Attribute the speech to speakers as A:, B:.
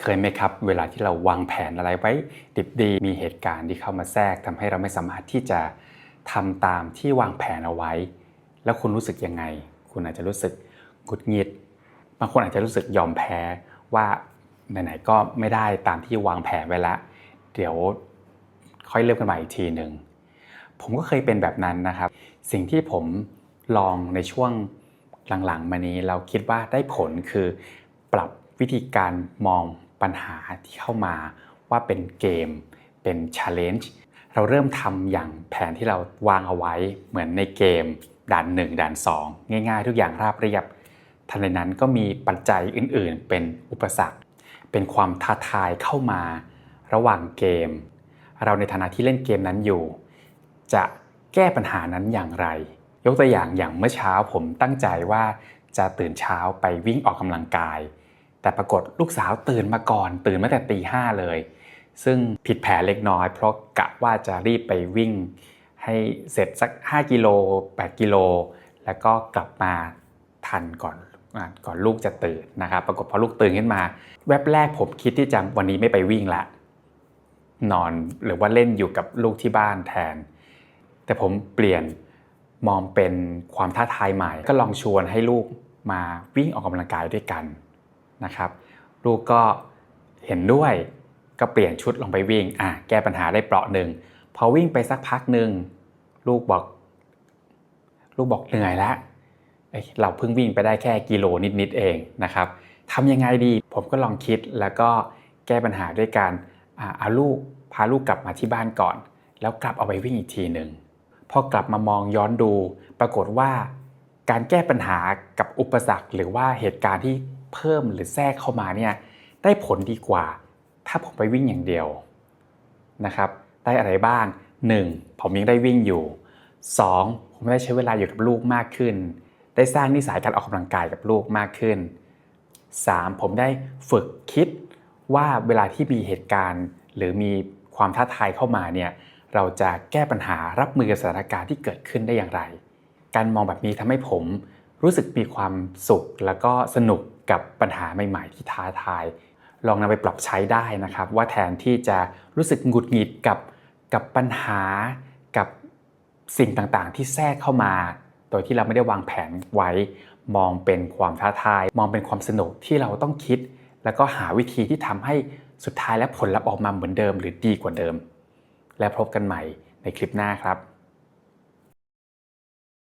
A: เคยไหมครับ เวลาที่เราวางแผนอะไรไว้ดิบดีมีเหตุการณ์ที่เข้ามาแทรกทำให้เราไม่สามารถที่จะทำตามที่วางแผนเอาไว้ แล้วคุณรู้สึกยังไง คุณอาจจะรู้สึกหงุดหงิด บางคนอาจจะรู้สึกยอมแพ้ว่าไหนๆก็ไม่ได้ตามที่วางแผนไว้ละ เดี๋ยวค่อยเริ่มกันใหม่อีกทีหนึ่งผมก็เคยเป็นแบบนั้นนะครับ สิ่งที่ผมลองในช่วงหลังๆ มานี้เราคิดว่าได้ผลคือปรับวิธีการมอง ปัญหาที่เข้ามาว่าเป็นเกม เป็น challenge เราเริ่มทำอย่างแผนที่เราวางเอาไว้เหมือนในเกม ด่าน 1 ด่าน 2 ง่าย ๆ ทุกอย่างราบเรียบทันใดนั้นก็มีปัจจัยอื่นๆ เป็นอุปสรรค เป็นความท้าทายเข้ามาระหว่างเกม เราในฐานะที่เล่นเกมนั้นอยู่ จะแก้ปัญหานั้นอย่างไร ยกตัวอย่างอย่างเมื่อเช้าผมตั้งใจว่าจะตื่นเช้าไปวิ่งออกกำลังกาย แต่ปรากฏลูกสาวตื่นมาก่อน ตื่นมาแต่ตีห้าเลย ซึ่งผิดแผนเล็กน้อย เพราะกะว่าจะรีบไปวิ่ง ให้เสร็จสัก 5 กิโล 8 กิโล แล้วก็กลับมาทันก่อนอก่อนลูกจะตื่นนะครับ ปรากฏพอลูกตื่นขึ้นมา แวบแรกผมคิดที่จะวันนี้ไม่ไปวิ่งละ นอนหรือว่าเล่นอยู่กับลูกที่บ้านแทน แต่ผมเปลี่ยนมองเป็นความท้าทายใหม่ ก็ลองชวนให้ลูกมาวิ่งออกกำลังกายด้วยกัน นะครับ ลูกก็เห็นด้วยก็เปลี่ยนชุดลงไปวิ่งอะแก้ปัญหาได้เปราะหนึ่งพอวิ่งไปสักพักหนึ่งลูกบอก ลูกบอกเหนื่อยแล้วเเราเพิ่งวิ่งไปได้แค่กิโลนิดๆเองนะครับทำยังไงดีผมก็ลองคิดแล้วก็แก้ปัญหาด้วยการเอาลูกพาลูกกลับมาที่บ้านก่อน แล้วกลับเอาไปวิ่งอีกทีหนึ่งพอกลับมามองย้อนดู ปรากฏว่า การแก้ปัญหากับอุปสรรคหรือว่าเหตุการณ์ที่ เพิ่มหรือแทรกเข้ามาเนี่ยได้ผลดีกว่า ถ้าผมไปวิ่งอย่างเดียวนะครับ ได้อะไรบ้าง 1. ผมยังได้วิ่งอยู่ 2. ผมได้ใช้เวลาอยู่กับลูกมากขึ้น ได้สร้างนิสัยการออกกำลังกายกับลูกมากขึ้น 3. ผมได้ฝึกคิดว่าเวลาที่มีเหตุการณ์ หรือมีความท้าทายเข้ามาเนี่ยเราจะแก้ปัญหารับมือกับสถานการณ์ที่เกิดขึ้นได้อย่างไร การมองแบบนี้ทำให้ผมรู้สึกมีความสุขแล้วก็สนุก กับปัญหาใหม่ ๆ ที่ท้าทาย ลองนำไปปรับใช้ได้นะครับ ว่าแทนที่จะรู้สึกหงุดหงิดกับกับปัญหากับสิ่งต่างๆ ที่แทรกเข้ามา โดยที่เราไม่ได้วางแผนไว้ มองเป็นความท้าทาย มองเป็นความสนุกที่เราต้องคิด แล้วก็หาวิธีที่ทำให้สุดท้ายและผลลัพธ์ออกมาเหมือนเดิม หรือดีกว่าเดิม และพบกันใหม่ในคลิปหน้าครับ